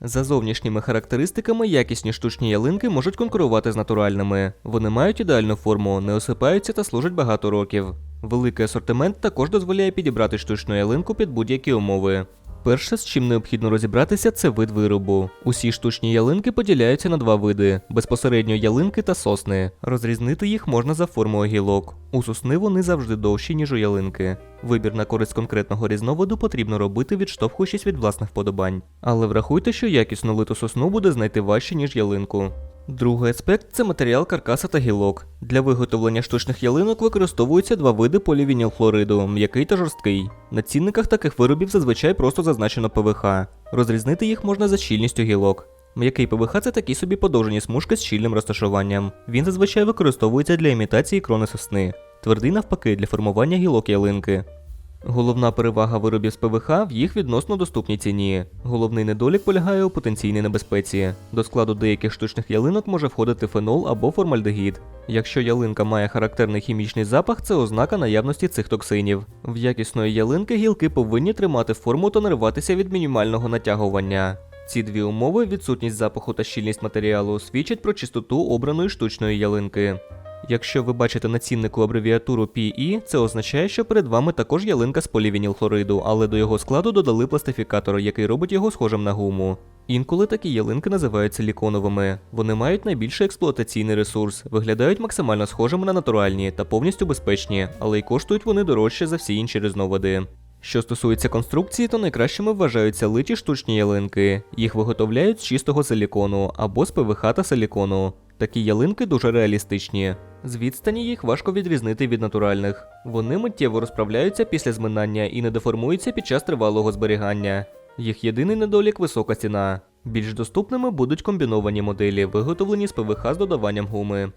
За зовнішніми характеристиками якісні штучні ялинки можуть конкурувати з натуральними. Вони мають ідеальну форму, не осипаються та служать багато років. Великий асортимент також дозволяє підібрати штучну ялинку під будь-які умови. Перше, з чим необхідно розібратися, це вид виробу. Усі штучні ялинки поділяються на два види: безпосередньо ялинки та сосни. Розрізнити їх можна за формою гілок. У сосни вони завжди довші, ніж у ялинки. Вибір на користь конкретного різновиду потрібно робити, відштовхуючись від власних вподобань. Але врахуйте, що якісно литу сосну буде знайти важче, ніж ялинку. Другий аспект це матеріал каркаса та гілок. Для виготовлення штучних ялинок використовуються два види полівінілхлориду м'який та жорсткий. На цінниках таких виробів зазвичай просто зазначено ПВХ. Розрізнити їх можна за щільністю гілок. М'який ПВХ це такі собі подовжені смужки з щільним розташуванням. Він зазвичай використовується для імітації крони сосни. Твердий навпаки для формування гілок ялинки. Головна перевага виробів з ПВХ в їх відносно доступній ціні. Головний недолік полягає у потенційній небезпеці. До складу деяких штучних ялинок може входити фенол або формальдегід. Якщо ялинка має характерний хімічний запах, це ознака наявності цих токсинів. В якісної ялинки гілки повинні тримати форму та не рватися від мінімального натягування. Ці дві умови, відсутність запаху та щільність матеріалу, свідчать про чистоту обраної штучної ялинки. Якщо ви бачите на ціннику абревіатуру PE, це означає, що перед вами також ялинка з полівінілхлориду, але до його складу додали пластифікатор, який робить його схожим на гуму. Інколи такі ялинки називають силіконовими. Вони мають найбільший експлуатаційний ресурс, виглядають максимально схожими на натуральні та повністю безпечні, але й коштують вони дорожче за всі інші різновиди. Що стосується конструкції, то найкращими вважаються литі штучні ялинки. Їх виготовляють з чистого силікону або з ПВХ та силікону. Такі ялинки дуже реалістичні. З відстані їх важко відрізнити від натуральних. Вони миттєво розправляються після зминання і не деформуються під час тривалого зберігання. Їх єдиний недолік висока ціна. Більш доступними будуть комбіновані моделі, виготовлені з ПВХ з додаванням гуми.